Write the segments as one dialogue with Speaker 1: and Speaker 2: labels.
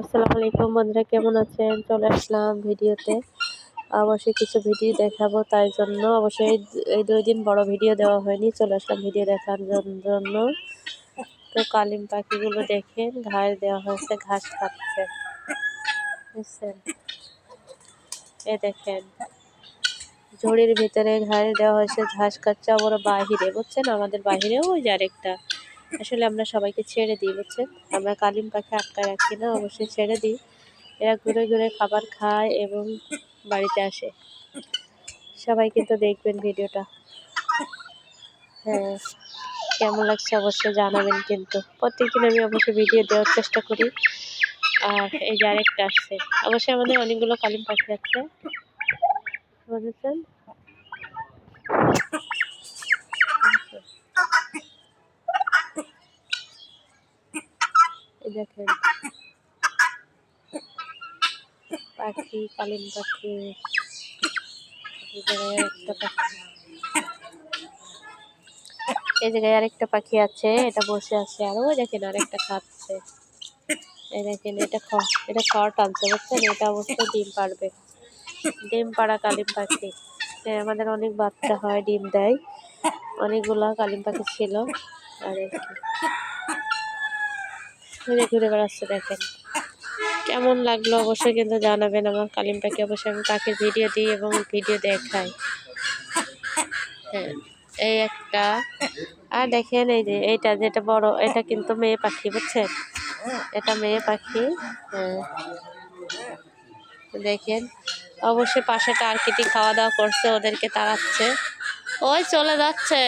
Speaker 1: আসসালামু আলাইকুম বন্ধুরা, কেমন আছেন? চলে আসলাম ভিডিওতে। অবশ্যই কিছু ভিডিও দেখাবো, তাই জন্য অবশ্যই এই- দুই দিন বড় ভিডিও দেওয়া হয়নি, চলে আসলাম ভিডিও দেখার জন্য। তো কালিম পাখিগুলো দেখেন ঘাস দেওয়া হয়েছে, ঘাস খাচ্ছে। বুঝছেন? এ দেখেন, ঝুড়ির ভিতরে ঘাস দেওয়া হয়েছে, ঘাস খাচ্ছে, আবার বাহিরে, বুঝছেন? আমাদের বাহিরেও ওই যে আরেকটা আসলে আমরা সবাইকে ছেড়ে দিই, বুঝছেন? আমরা কালিম পাখি আটকায় রাখি না, অবশ্যই ছেড়ে দিই। এরা ঘুরে ঘুরে খাবার খায় এবং বাড়িতে আসে। সবাই কিন্তু দেখবেন ভিডিওটা। হ্যাঁ কেমন লাগছে অবশ্যই জানাবেন কিন্তু। প্রত্যেকদিন আমি অবশ্যই ভিডিও দেওয়ার চেষ্টা করি। আর এই যে আরেকটা আসছে। অবশ্যই আমাদের অনেকগুলো কালিম পাখি আছে। বুঝেছেন? দেখেন। পাখি, কালিম পাখি। একটা পাখি। এই জায়গায় আরেকটা পাখি আছে, এটা বসে আছে আর। ওই দেখেন আরেকটা খাচ্ছে। এই দেখেন, এটা খাওয়া এটা খাওয়ার টানছে, বুঝছেন? এটা অবশ্যই ডিম পারবে ডিম পাড়া কালিম পাখি। হ্যাঁ আমাদের অনেক বাচ্চা হয়, ডিম দেয়। অনেকগুলা কালিম পাখি ছিল। আর কি। ঘুরে ঘুরে বেড়াচ্ছে, দেখেন। কেমন লাগল অবশ্যই কিন্তু জানাবেন আমার কালিম পাখি অবশ্যই আমি পাখির ভিডিও দিই এবং ভিডিও দেখাই। হ্যাঁ এই একটা। আর দেখেন এই যে এইটা যেটা বড়, এটা কিন্তু মেয়ে পাখি, বুঝছেন? এটা মেয়ে পাখি হ্যাঁ। দেখেন, অবশ্যই পাশে টার্কিটি খাওয়া দাওয়া করছে, ওদেরকে তাড়াচ্ছে। ওই চলে যাচ্ছে।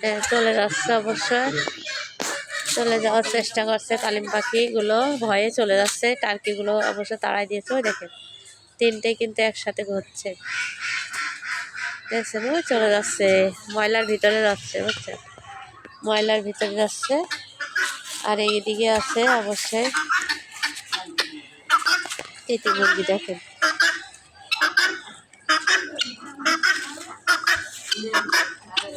Speaker 1: হ্যাঁ চলে যাচ্ছে অবশ্যই। চলে যাওয়ার চেষ্টা করছে কালিম পাখিগুলো, ভয়ে চলে যাচ্ছে। টার্কিগুলো অবশ্য তাড়াই দিয়েছে, ওই দেখেন। তিনটে কিন্তু একসাথে ঘুরছে। দেখছেন, ওই চলে যাচ্ছে। ময়লার ভিতরে যাচ্ছে, বুঝছেন? ময়লার ভিতরে যাচ্ছে। আর এইদিকে আছে অবশ্যই তিতি মুরগি দেখেন।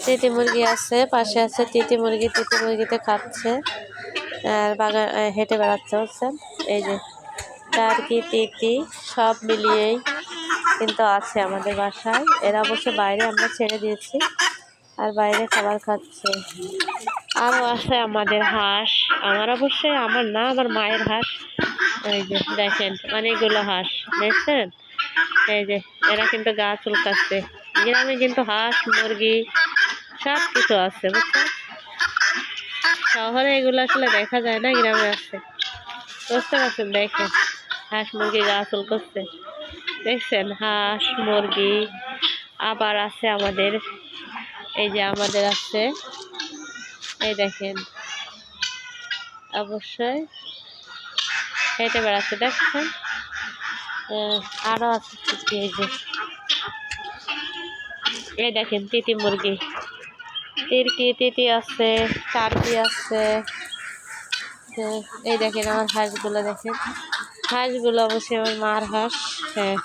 Speaker 1: তিতি মুরগি আছে, পাশে আছে তিতি মুরগি, তিতি মুরগিতে খাচ্ছে। আর বাগান হেঁটে বেড়াচ্ছে, বুঝছেন? এই যে টার্কি তিতি, সব মিলিয়েই কিন্তু আছে আমাদের বাসায়। এরা অবশ্য বাইরে আমরা ছেড়ে দিয়েছি, আর বাইরে খাবার খাচ্ছে। আরও আছে আমাদের হাঁস, আমার অবশ্যই, আমার না, আমার মায়ের হাঁস। এই যে, দেখেন, অনেকগুলো হাঁস, দেখছেন? এই যে, এরা কিন্তু গা চুলকাচ্ছে। গ্রামে কিন্তু হাঁস, মুরগি সব কিছু আছে বুঝছেন শহরে এগুলো আসলে দেখা যায় না, গ্রামে আছে বুঝতে পারছেন? দেখেন, হাঁস মুরগি গা করছে। দেখছেন? হাঁস মুরগি আবার আছে আমাদের, এই যে আমাদের আছে। এই দেখেন, অবশ্যই হেঁটে বেড়াচ্ছে, দেখছেন? আরও আছে, এই যে। এই দেখেন, তিতি মুরগি। তিরকি তিতি আছে টার্কি আছে? এই দেখেন আমার হাঁসগুলো দেখেন। হাঁসগুলো অবশ্যই আমার মার হাঁস হ্যাঁ।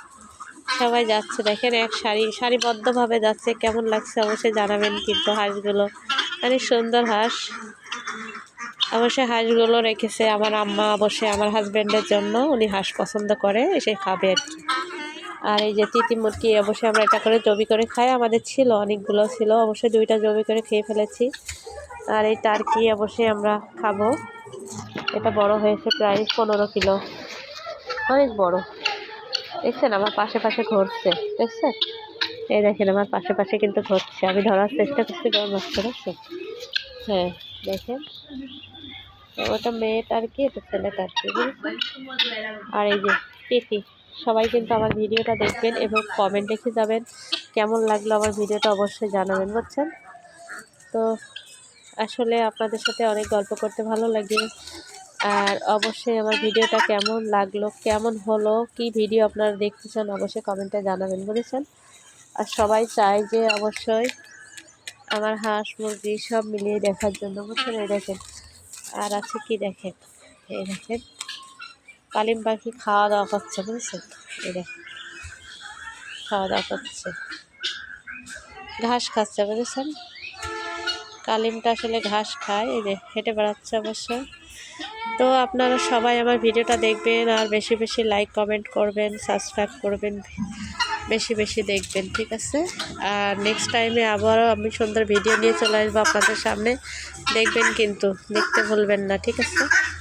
Speaker 1: সবাই যাচ্ছে, দেখেন এক সারি, সারিবদ্ধভাবে যাচ্ছে, কেমন লাগছে অবশ্যই জানাবেন কিন্তু হাঁসগুলো। অনেক সুন্দর হাঁস। অবশ্যই হাঁসগুলো রেখেছে আমার আম্মা, অবশ্যই আমার হাজব্যান্ডের জন্য। উনি হাঁস পছন্দ করে, এসে খাবে আর কি। আর এই যে তিতি মুরগি, অবশ্যই আমরা এটা করে জবি করে খাই। আমাদের ছিল, অনেকগুলো ছিল। অবশ্যই দুইটা জবি করে খেয়ে ফেলেছি। আর এই টার্কি অবশ্যই আমরা খাব। এটা বড় হয়েছে প্রায় পনেরো কিলো। অনেক বড়। দেখছেন আমার পাশে পাশে ঘুরছে। দেখছেন? এই দেখেন আমার পাশে পাশে কিন্তু ঘুরছে। আমি ধরার চেষ্টা করছি ডর নষ্ট দেখছেন হ্যাঁ দেখেন। ওটা মেয়েটা আর কি এটা ছেলেটা আর কি আর এই যে তিথি সবাই কিন্তু আমার ভিডিওটা দেখবেন এবং কমেন্ট লিখে যাবেন। কেমন লাগল আমার ভিডিওটা অবশ্যই জানাবেন, বুঝছেন? তো আসলে আপনাদের সাথে অনেক গল্প করতে ভালো লাগে। আর অবশ্যই আমার ভিডিওটা কেমন লাগল, কেমন হলো, কি ভিডিও আপনারা দেখতে চান অবশ্যই কমেন্টে জানাবেন, বুঝেছেন? আর সবাই চায় যে অবশ্যই আমার হাঁস, মুরগি সব মিলিয়ে দেখার জন্য, বুঝছেন? এই দেখেন। আর আছে কি দেখেন? এই দেখেন। কালিম পাখি খাওয়া দাওয়া করছে এই দেখেন খাওয়া দাওয়া করছে। ঘাস খাচ্ছে, বুঝেছেন? কালিমটা আসলে ঘাস খায়, এই যে হেঁটে বেড়াচ্ছে অবশ্য। তো আপনারা সবাই আমার ভিডিওটা দেখবেন আর বেশি বেশি লাইক কমেন্ট করবেন সাবস্ক্রাইব করবেন, বেশি বেশি দেখবেন, ঠিক আছে? আর নেক্সট টাইমে আবারও আমি সুন্দর ভিডিও নিয়ে চলে আসব আপনাদের সামনে। দেখবেন কিন্তু, দেখতে ভুলবেন না, ঠিক আছে?